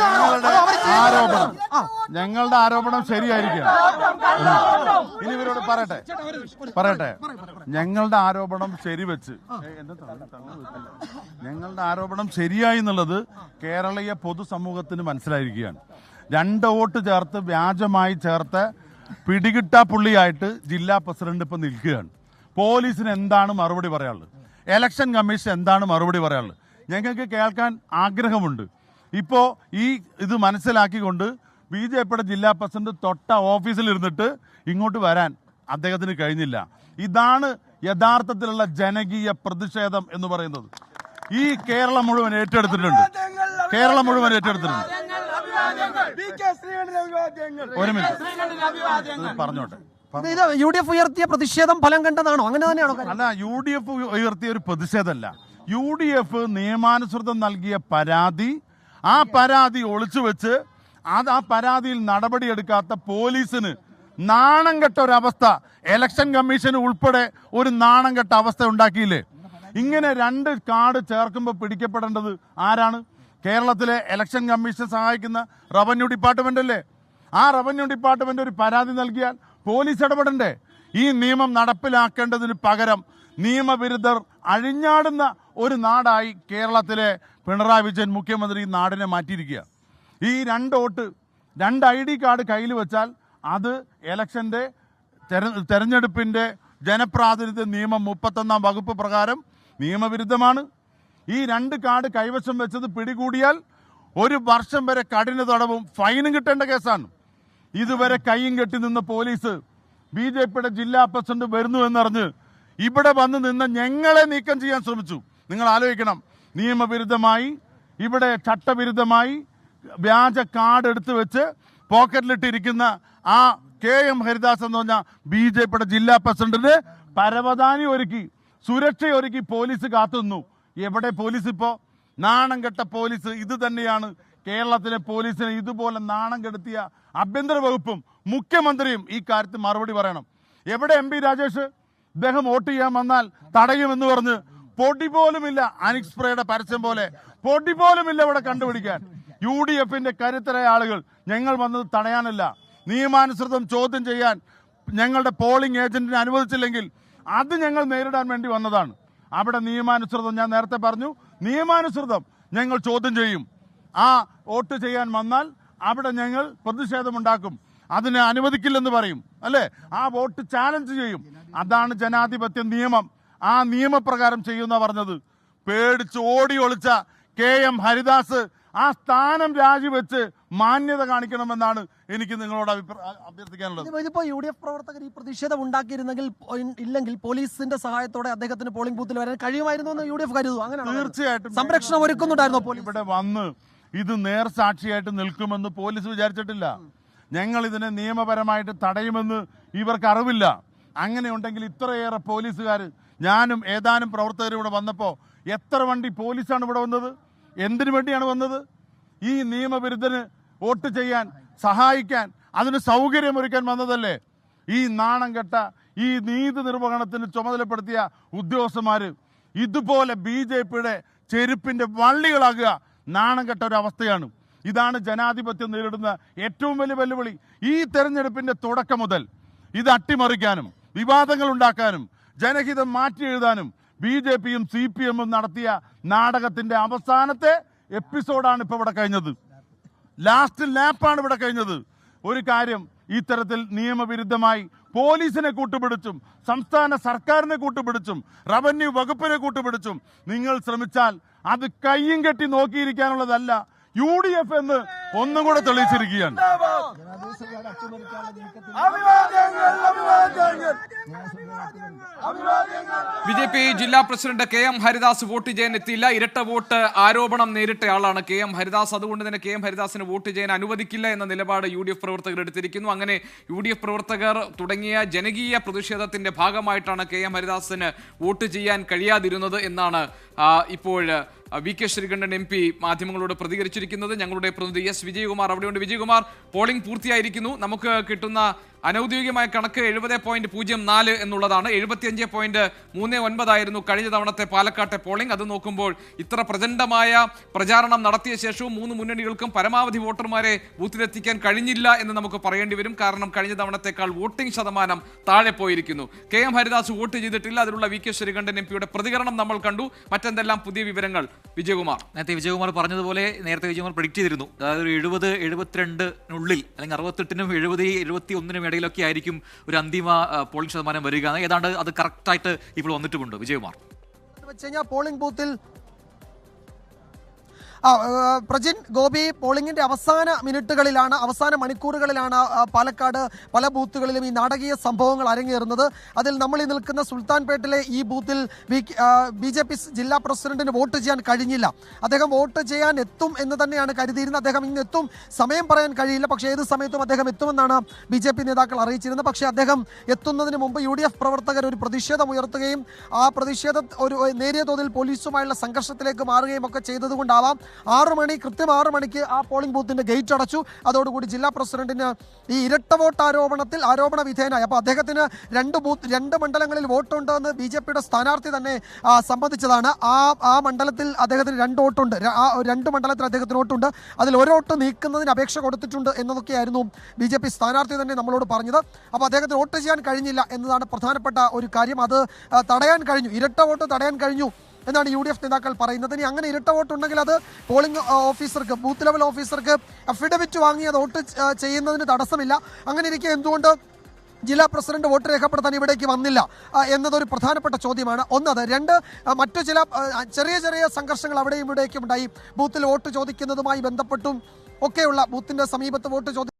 ഞങ്ങളുടെ ആരോപണം. ഞങ്ങളുടെ ആരോപണം ശരിയായിരിക്കും ഇനി ഇവരോട് പറയട്ടെ. പറയട്ടെ. ഞങ്ങളുടെ ആരോപണം ശരി വെച്ച്. ഞങ്ങളുടെ ആരോപണം ശരിയായി എന്നുള്ളത് കേരളീയ പൊതുസമൂഹത്തിന് മനസ്സിലായിരിക്കുകയാണ്. രണ്ട് വോട്ട് ചേർത്ത് വ്യാജമായി ചേർത്ത് പിടികിട്ടാ പുള്ളിയായിട്ട് ജില്ലാ പ്രസിഡന്റ് ഇപ്പൊ നിൽക്കുകയാണ്. പോലീസിന് എന്താണ് മറുപടി പറയാനുള്ളത്? എലക്ഷൻ കമ്മീഷൻ എന്താണ് മറുപടി പറയാനുള്ളത്? ഞങ്ങൾക്ക് കേൾക്കാൻ ആഗ്രഹമുണ്ട്. ഇപ്പോ ഈ ഇത് മനസ്സിലാക്കിക്കൊണ്ട് ബി ജെ പിയുടെ ജില്ലാ പ്രസിഡന്റ് തൊട്ട ഓഫീസിലിരുന്നിട്ട് ഇങ്ങോട്ട് വരാൻ അദ്ദേഹത്തിന് കഴിഞ്ഞില്ല. ഇതാണ് യഥാർത്ഥത്തിലുള്ള ജനകീയ പ്രതിഷേധം എന്ന് പറയുന്നത്. ഈ കേരളം മുഴുവൻ ഏറ്റെടുത്തിട്ടുണ്ട്. കേരളം മുഴുവൻ ഏറ്റെടുത്തിട്ടുണ്ട്. ഒരു മിനിറ്റ്. ഇത് പറഞ്ഞോട്ടെ യു ഡി എഫ് ഉയർത്തിയ പ്രതിഷേധം ഫലം കണ്ടതാണോ? അങ്ങനെ തന്നെയാണോ അല്ല യു ഡി എഫ് ഉയർത്തിയ ഒരു പ്രതിഷേധമല്ല. യു ഡി എഫ് നിയമാനുസൃതം നൽകിയ പരാതി ആ പരാതി ഒളിച്ചു വെച്ച് അത് ആ പരാതിയിൽ നടപടിയെടുക്കാത്ത പോലീസിന് നാണം കെട്ട ഒരവസ്ഥ എലക്ഷൻ കമ്മീഷൻ ഉൾപ്പെടെ ഒരു നാണം കെട്ട അവസ്ഥ ഉണ്ടാക്കിയില്ലേ? ഇങ്ങനെ രണ്ട് കാർഡ് ചേർക്കുമ്പോൾ പിടിക്കപ്പെടേണ്ടത് ആരാണ്? കേരളത്തിലെ ഇലക്ഷൻ കമ്മീഷൻ സഹായിക്കുന്ന റവന്യൂ ഡിപ്പാർട്ട്മെന്റ് അല്ലേ? ആ റവന്യൂ ഡിപ്പാർട്ട്മെന്റ് ഒരു പരാതി നൽകിയാൽ പോലീസ് ഇടപെടണ്ടേ? ഈ നിയമം നടപ്പിലാക്കേണ്ടതിന് പകരം നിയമവിരുദ്ധർ അഴിഞ്ഞാടുന്ന ഒരു നാടായി കേരളത്തിലെ പിണറായി വിജയൻ മുഖ്യമന്ത്രി നാടിനെ മാറ്റിയിരിക്കുക. ഈ രണ്ട് വോട്ട് രണ്ട് ഐ ഡി കാർഡ് കയ്യിൽ വെച്ചാൽ അത് എലക്ഷന്റെ തെരഞ്ഞെടുപ്പിന്റെ ജനപ്രാതിനിധ്യ നിയമം മുപ്പത്തൊന്നാം വകുപ്പ് പ്രകാരം നിയമവിരുദ്ധമാണ്. ഈ രണ്ട് കാർഡ് കൈവശം വെച്ചത് പിടികൂടിയാൽ ഒരു വർഷം വരെ കഠിന തടവും ഫൈനും കിട്ടേണ്ട കേസാണ്. ഇതുവരെ കൈയും കെട്ടി നിന്ന് പോലീസ് ബി ജെ പിയുടെ ജില്ലാ പ്രസിഡന്റ് വരുന്നു എന്നറിഞ്ഞ് ഇവിടെ വന്ന് നിന്ന് ഞങ്ങളെ നീക്കം ചെയ്യാൻ ശ്രമിച്ചു. നിങ്ങൾ ആലോചിക്കണം. നിയമവിരുദ്ധമായി ഇവിടെ ചട്ടവിരുദ്ധമായി വ്യാജ കാർഡ് എടുത്തു വെച്ച് പോക്കറ്റിലിട്ടിരിക്കുന്ന ആ കെ എം ഹരിദാസ് എന്ന് പറഞ്ഞ ബി ജെ പിയുടെ ജില്ലാ പ്രസിഡന്റിന് പരവതാനി ഒരുക്കി സുരക്ഷ ഒരുക്കി പോലീസ് കാത്തുന്നു എവിടെ പോലീസ് ഇപ്പോ? നാണം കെട്ട പോലീസ് ഇത് തന്നെയാണ്. കേരളത്തിലെ പോലീസിനെ ഇതുപോലെ നാണം കെടുത്തിയ ആഭ്യന്തര വകുപ്പും മുഖ്യമന്ത്രിയും ഈ കാര്യത്തിൽ മറുപടി പറയണം. എവിടെ എം പി രാജേഷ്? ഇദ്ദേഹം വോട്ട് ചെയ്യാൻ വന്നാൽ തടയുമെന്ന് പറഞ്ഞ് പൊടി പോലുമില്ല അനിക് സ്പ്രേയുടെ പരസ്യം പോലെ. പൊടി പോലുമില്ല ഇവിടെ കണ്ടുപിടിക്കാൻ. യു ഡി എഫിന്റെ കരുത്തരായ ആളുകൾ ഞങ്ങൾ വന്നത് തടയാനല്ല. നിയമാനുസൃതം ചോദ്യം ചെയ്യാൻ ഞങ്ങളുടെ പോളിംഗ് ഏജന്റിനെ അനുവദിച്ചില്ലെങ്കിൽ അത് ഞങ്ങൾ നേരിടാൻ വേണ്ടി വന്നതാണ്. അവിടെ നിയമാനുസൃതം ഞാൻ നേരത്തെ പറഞ്ഞു. നിയമാനുസൃതം ഞങ്ങൾ ചോദ്യം ചെയ്യും. ആ വോട്ട് ചെയ്യാൻ വന്നാൽ അവിടെ ഞങ്ങൾ പ്രതിഷേധമുണ്ടാക്കും. അതിനെ അനുവദിക്കില്ലെന്ന് പറയും. അല്ലേ? ആ വോട്ട് ചാലഞ്ച് ചെയ്യും. അതാണ് ജനാധിപത്യ നിയമം. ആ നിയമപ്രകാരം ചെയ്യുന്ന പറഞ്ഞത്. പേടിച്ച് ഓടി ഒളിച്ച കെ എം ഹരിദാസ് ആ സ്ഥാനം രാജിവെച്ച് മാന്യത കാണിക്കണമെന്നാണ് എനിക്ക് നിങ്ങളോട് അഭ്യർത്ഥിക്കാനുള്ളത്. ഇതിപ്പോ- യു ഡി എഫ് പ്രവർത്തകർ ഈ പ്രതിഷേധം ഉണ്ടാക്കിയിരുന്നെങ്കിൽ ഇല്ലെങ്കിൽ പോലീസിന്റെ സഹായത്തോടെ അദ്ദേഹത്തിന് പോളിംഗ് ബൂത്തിൽ വരാൻ കഴിയുമായിരുന്നു എന്ന് യു ഡി എഫ് കരുതുന്നു അങ്ങനെ തീർച്ചയായിട്ടും. സംരക്ഷണം ഒരുക്കുന്നുണ്ടായിരുന്നു പോലീസ്? ഇവിടെ വന്ന് ഇത് നേർസാക്ഷിയായിട്ട് നിൽക്കുമെന്ന് പോലീസ് വിചാരിച്ചിട്ടില്ല. ഞങ്ങൾ ഇതിനെ നിയമപരമായിട്ട് തടയുമെന്ന് ഇവർക്ക് അറിവില്ല. അങ്ങനെയുണ്ടെങ്കിൽ ഇത്രയേറെ പോലീസുകാർ ഞാനും ഏതാനും പ്രവർത്തകരും ഇവിടെ വന്നപ്പോൾ എത്ര വണ്ടി പോലീസാണ് ഇവിടെ വന്നത്? എന്തിനു വേണ്ടിയാണ് വന്നത്? ഈ നിയമവിരുദ്ധന് വോട്ട് ചെയ്യാൻ സഹായിക്കാൻ അതിന് സൗകര്യമൊരുക്കാൻ വന്നതല്ലേ? ഈ നാണം കെട്ട ഈ നീതി നിർവഹണത്തിന് ചുമതലപ്പെടുത്തിയ ഉദ്യോഗസ്ഥന്മാർ ഇതുപോലെ ബി ജെ പിയുടെ ചെരുപ്പിന്റെ വള്ളികളാകുക നാണം കെട്ട ഒരു അവസ്ഥയാണ്. ഇതാണ് ജനാധിപത്യം നേരിടുന്ന ഏറ്റവും വലിയ വെല്ലുവിളി. ഈ തെരഞ്ഞെടുപ്പിന്റെ തുടക്കം മുതൽ ഇത് അട്ടിമറിക്കാനും വിവാദങ്ങൾ ഉണ്ടാക്കാനും ജനഹിതം മാറ്റി എഴുതാനും ബി ജെ പിയും സി പി എമ്മും നടത്തിയ നാടകത്തിന്റെ അവസാനത്തെ എപ്പിസോഡാണ് ഇപ്പൊ ഇവിടെ കഴിഞ്ഞത്. ലാസ്റ്റ് ലാപ്പാണ് ഇവിടെ കഴിഞ്ഞത്. ഒരു കാര്യം ഇത്തരത്തിൽ നിയമവിരുദ്ധമായി പോലീസിനെ കൂട്ടുപിടിച്ചും സംസ്ഥാന സർക്കാരിനെ കൂട്ടുപിടിച്ചും റവന്യൂ വകുപ്പിനെ കൂട്ടുപിടിച്ചും നിങ്ങൾ ശ്രമിച്ചാൽ അത് കയ്യും കെട്ടി നോക്കിയിരിക്കാനുള്ളതല്ല യു ഡി എഫ് എന്ന് ഒന്നും കൂടെ തെളിയിച്ചിരിക്കുകയാണ് ബി ജെ പി ജില്ലാ president K M Haridas vote ചെയ്യാൻ എത്തിയില്ല. ഇരട്ട വോട്ട് ആരോപണം നേരിട്ടയാളാണ് കെ എം ഹരിദാസ്. അതുകൊണ്ട് തന്നെ കെ എം ഹരിദാസിന് വോട്ട് ചെയ്യാൻ അനുവദിക്കില്ല എന്ന നിലപാട് യു ഡി എഫ് പ്രവർത്തകർ എടുത്തിരിക്കുന്നു. അങ്ങനെ യു ഡി എഫ് പ്രവർത്തകർ തുടങ്ങിയ ജനകീയ പ്രതിഷേധത്തിന്റെ ഭാഗമായിട്ടാണ് കെ എം ഹരിദാസിന് വോട്ട് ചെയ്യാൻ കഴിയാതിരുന്നത് എന്നാണ് ഇപ്പോൾ V K Sreekandan M P മാധ്യമങ്ങളോട് പ്രതികരിച്ചിരിക്കുന്നത്. ഞങ്ങളുടെ പ്രതിനിധി എസ് വിജയകുമാർ അവിടെയുണ്ട്. വിജയകുമാർ പോളിംഗ് പൂർത്തിയായിരിക്കുന്നു. നമുക്ക് കിട്ടുന്ന അനൌദ്യോഗികമായ കണക്ക് എഴുപത് പോയിന്റ് പൂജ്യം നാല് എന്നുള്ളതാണ്. എഴുപത്തിയഞ്ച് പോയിന്റ് മൂന്ന് ഒൻപതായിരുന്നു കഴിഞ്ഞ തവണത്തെ പാലക്കാട്ടെ പോളിംഗ് അത് നോക്കുമ്പോൾ ഇത്ര പ്രചണ്ഡമായ പ്രചാരണം നടത്തിയ ശേഷവും മൂന്ന് മുന്നണികൾക്കും പരമാവധി വോട്ടർമാരെ ബൂത്തിലെത്തിക്കാൻ കഴിഞ്ഞില്ല എന്ന് നമുക്ക് പറയേണ്ടി വരും. കാരണം കഴിഞ്ഞ തവണത്തേക്കാൾ വോട്ടിംഗ് ശതമാനം താഴെ പോയിരിക്കുന്നു. കെ എം ഹരിദാസ് വോട്ട് ചെയ്തിട്ടില്ല. അതിലുള്ള വി കെ ശ്രീകണ്ഠൻ എം പിയുടെ പ്രതികരണം നമ്മൾ കണ്ടു. മറ്റെന്തെല്ലാം പുതിയ വിവരങ്ങൾ? വിജയകുമാർ. നേരത്തെ വിജയകുമാർ പറഞ്ഞതുപോലെ നേരത്തെ വിജയകുമാർ പ്രിഡിക്റ്റ് ചെയ്തിരുന്നു. അതായത് എഴുപത് എഴുപത്തിരണ്ടിനുള്ളിൽ അല്ലെങ്കിൽ അറുപത്തെട്ടിനും എഴുപത് എഴുപത്തി ഒന്നിനും ഇടയിലൊക്കെ ആയിരിക്കും ഒരു അന്തിമ പോളിംഗ് ശതമാനം വരിക. ഏതാണ്ട് അത് കറക്റ്റായിട്ട് ഇപ്പോൾ വന്നിട്ടുമുണ്ട്. വിജയകുമാർ. വെച്ച് കഴിഞ്ഞാൽ പോളിംഗ് ബൂത്തിൽ പ്രജിൻ ഗോപി പോളിംഗിന്റെ അവസാന മിനിറ്റുകളിലാണ് അവസാന മണിക്കൂറുകളിലാണ് പാലക്കാട് പല ബൂത്തുകളിലും ഈ നാടകീയ സംഭവങ്ങൾ അരങ്ങേറുന്നത്. അതിൽ നമ്മൾ ഈ നിൽക്കുന്ന സുൽത്താൻപേട്ടിലെ ഈ ബൂത്തിൽ ബി ജെ പി ജില്ലാ പ്രസിഡന്റിന് വോട്ട് ചെയ്യാൻ കഴിഞ്ഞില്ല. അദ്ദേഹം വോട്ട് ചെയ്യാൻ എത്തും എന്ന് തന്നെയാണ് കരുതിയിരുന്നത്. അദ്ദേഹം ഇന്ന് എത്തും. സമയം പറയാൻ കഴിയില്ല. പക്ഷേ ഏത് സമയത്തും അദ്ദേഹം എത്തുമെന്നാണ് ബി ജെ പി നേതാക്കൾ അറിയിച്ചിരുന്നത്. പക്ഷേ അദ്ദേഹം എത്തുന്നതിന് മുമ്പ് യു ഡി എഫ് പ്രവർത്തകർ ഒരു പ്രതിഷേധം ഉയർത്തുകയും ആ പ്രതിഷേധം ഒരു നേരിയ തോതിൽ പോലീസുമായുള്ള സംഘർഷത്തിലേക്ക് മാറുകയും ഒക്കെ ചെയ്തതുകൊണ്ടാവാം ആറു മണി കൃത്യം ആറു മണിക്ക് ആ പോളിംഗ് ബൂത്തിന്റെ ഗേറ്റ് അടച്ചു. അതോടുകൂടി ജില്ലാ പ്രസിഡന്റിന് ഈ ഇരട്ട വോട്ട് ആരോപണത്തിൽ ആരോപണ വിധേയനായി. അപ്പോൾ അദ്ദേഹത്തിന് രണ്ട് ബൂത്ത് രണ്ട് മണ്ഡലങ്ങളിൽ വോട്ടുണ്ടെന്ന് ബി ജെ പിയുടെ സ്ഥാനാർത്ഥി തന്നെ സംബന്ധിച്ചതാണ് ആ ആ മണ്ഡലത്തിൽ അദ്ദേഹത്തിന് രണ്ട് വോട്ടുണ്ട്. ആ രണ്ട് മണ്ഡലത്തിൽ അദ്ദേഹത്തിന് വോട്ടുണ്ട്. അതിൽ ഒരു വോട്ട് നീക്കുന്നതിന് അപേക്ഷ കൊടുത്തിട്ടുണ്ട് എന്നതൊക്കെയായിരുന്നു ബി ജെ പി സ്ഥാനാർത്ഥി തന്നെ നമ്മളോട് പറഞ്ഞത്. അപ്പോൾ അദ്ദേഹത്തിന് വോട്ട് ചെയ്യാൻ കഴിഞ്ഞില്ല എന്നതാണ് പ്രധാനപ്പെട്ട ഒരു കാര്യം. അത് തടയാൻ കഴിഞ്ഞു. ഇരട്ട വോട്ട് തടയാൻ കഴിഞ്ഞു. എന്നാണ് യു ഡി എഫ് നേതാക്കൾ പറയുന്നത്. ഇനി അങ്ങനെ ഇരട്ട വോട്ട് ഉണ്ടെങ്കിൽ അത് പോളിംഗ് ഓഫീസർക്ക് ബൂത്ത് ലെവൽ ഓഫീസർക്ക് അഫിഡവിറ്റ് വാങ്ങി അത് വോട്ട് ചെയ്യുന്നതിന് തടസ്സമില്ല. അങ്ങനെ ഇരിക്കെ എന്തുകൊണ്ട് ജില്ലാ പ്രസിഡന്റ് വോട്ട് രേഖപ്പെടുത്താൻ ഇവിടേക്ക് വന്നില്ല? എന്നതൊരു പ്രധാനപ്പെട്ട ചോദ്യമാണ്. ഒന്നത് രണ്ട് മറ്റു ചില ചെറിയ ചെറിയ സംഘർഷങ്ങൾ അവിടെയും ഇവിടേക്കും ഉണ്ടായി. ബൂത്തിൽ വോട്ട് ചോദിക്കുന്നതുമായി ബന്ധപ്പെട്ടും ഒക്കെയുള്ള ബൂത്തിന്റെ സമീപത്ത് വോട്ട് ചോദി